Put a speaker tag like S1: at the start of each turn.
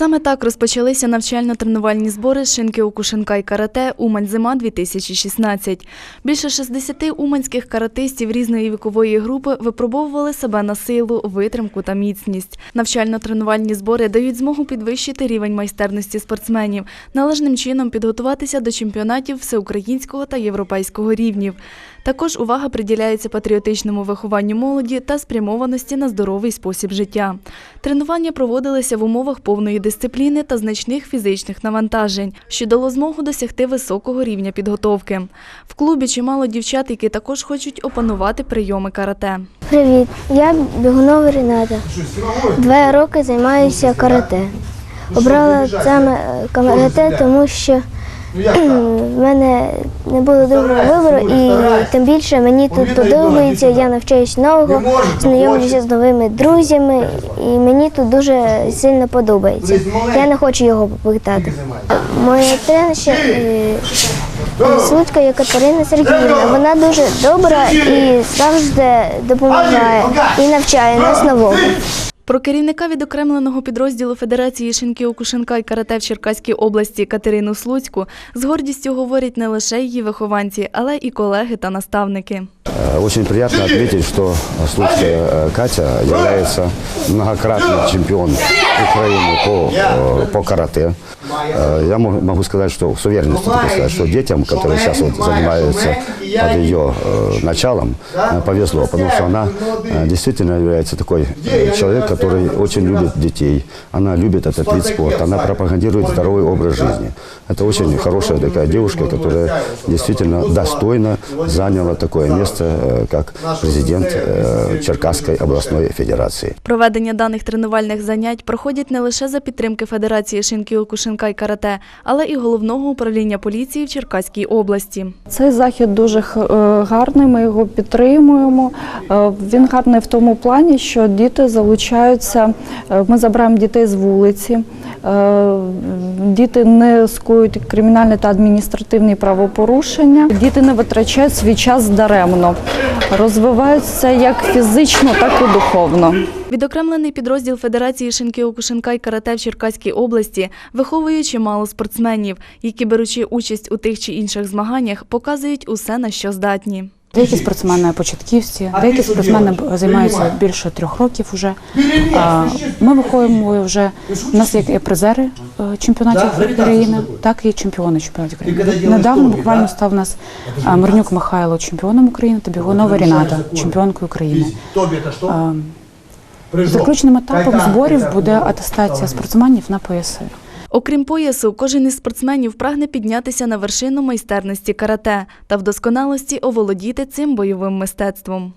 S1: Саме так розпочалися навчально-тренувальні збори шинки Окушенка і карате Умань зима 2016. Більше 60 уманських каратистів різної вікової групи випробовували себе на силу, витримку та міцність. Навчально-тренувальні збори дають змогу підвищити рівень майстерності спортсменів, належним чином підготуватися до чемпіонатів всеукраїнського та європейського рівнів. Також увага приділяється патріотичному вихованню молоді та спрямованості на здоровий спосіб життя. Тренування проводилися в умовах повної дисципліни та значних фізичних навантажень, що дало змогу досягти високого рівня підготовки. В клубі чимало дівчат, які також хочуть опанувати прийоми карате.
S2: Привіт, я Бігунова Рената. Два роки займаюся карате. Обрала саме карате, тому що в мене не було другого вибору, і тим більше мені тут подобається. Я навчаюсь нового, знайомлюся з новими друзями, і мені тут дуже сильно подобається. Я не хочу його покидати. Моя тренерша е, Слуцька Екатерина Сергіївна. Вона дуже добра і завжди допомагає і навчає нас нового.
S1: Про керівника відокремленого підрозділу Федерації шинки Окушенка і карате в Черкаській області Катерину Слуцьку з гордістю говорять не лише її вихованці, але і колеги та наставники.
S3: Э, Очень приятно отметить, что Слуцкая э, Катя является многократный чемпион Украины по, э, по карате. Э, Я мо- могу сказать, что с уверенностью сказать, что детям, которые сейчас вот занимаются под ее э, началом, э, повезло, потому что она э, действительно является такой э, человек, который очень любит детей. Она любит этот вид спорта, она пропагандирует здоровый образ жизни. Это очень хорошая такая девушка, которая действительно достойно заняла такое место, э, как президент э, Черкасской областной федерации.
S1: Проведення даних тренувальних занять проходять не лише за підтримки Федерації шинки Окушенка і карате, але і головного управління поліції в Черкаській області.
S4: Цей захід дуже е, гарний, ми його підтримуємо. Е, Він гарний в тому плані, що діти залучаються. е, Ми забираємо дітей з вулиці. Е, Діти не скоюють кримінальні та адміністративні правопорушення. Діти не витрачають свій час даремно, розвиваються як фізично, так і духовно.
S1: Відокремлений підрозділ Федерації шинки Окушенка і карате в Черкаській області виховує чимало спортсменів, які, беручи участь у тих чи інших змаганнях, показують усе, на що здатні.
S5: Деякі спортсмени початківці, деякі спортсмени займаються більше трьох років вже. Ми виходимо вже. У нас є як призери е, чемпіонатів України, так і чемпіони чемпіонатів України. Недавно буквально став у нас а, Мирнюк Михайло чемпіоном України та Бігунова Ріната чемпіонкою України. Заключним етапом зборів буде атестація спортсменів на пояси.
S1: Окрім поясу, кожен із спортсменів прагне піднятися на вершину майстерності карате та в досконалості оволодіти цим бойовим мистецтвом.